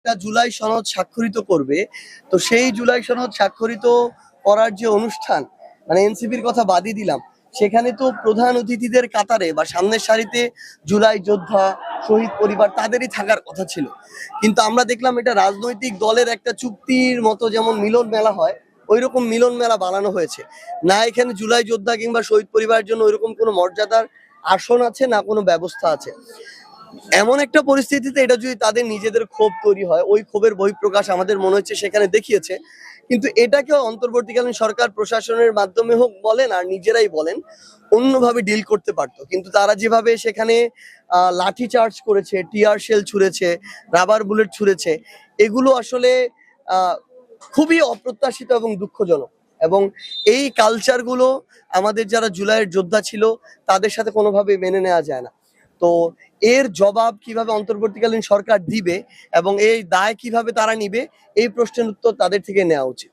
একটা জুলাই সনদ স্বাক্ষরিত করবে। তো সেই জুলাই সনদ স্বাক্ষরিত করার যে অনুষ্ঠান মানে এনসিপির কথা বাদই দিলাম, সেখানে তো প্রধান অতিথিদের কাতারে বা সামনের সারিতে জুলাই যোদ্ধা, শহীদ পরিবার তাদেরই থাকার কথা ছিল। কিন্তু আমরা দেখলাম এটা রাজনৈতিক দলের একটা চুক্তির মতো যেমন মিলন মেলা হয় ওই রকম মিলন মেলা বানানো হয়েছে। না এখানে জুলাই যোদ্ধা কিংবা শহীদ পরিবারের জন্য ওইরকম কোনো মর্যাদার আসন আছে, না কোনো ব্যবস্থা আছে। এমন একটা পরিস্থিতিতে এটা যদি তাদের নিজেদের ক্ষোভ তৈরি হয়, ওই ক্ষোভের বহিঃপ্রকাশ আমাদের মনে হচ্ছে সেখানে দেখিয়েছে। কিন্তু এটাকেও অন্তর্বর্তীকালীন সরকার প্রশাসনের মাধ্যমে হোক বলেন আর নিজেরাই বলেন, অন্যভাবে ডিল করতে পারতো। কিন্তু তারা যেভাবে সেখানে লাঠি চার্জ করেছে টিয়ার শেল ছুঁড়েছে রাবার বুলেট ছুঁড়েছে, এগুলো আসলে খুবই অপ্রত্যাশিত এবং দুঃখজনক। এবং এই কালচারগুলো আমাদের যারা জুলাইয়ের যোদ্ধা ছিল, তাদের সাথে কোনোভাবে মেনে নেওয়া যায় না। তো এর জবাব কীভাবে অন্তর্বর্তীকালীন সরকার দিবে এবং এই দায় কীভাবে তারা নিবে, এই প্রশ্নের উত্তর তাদের থেকে নেওয়া উচিত।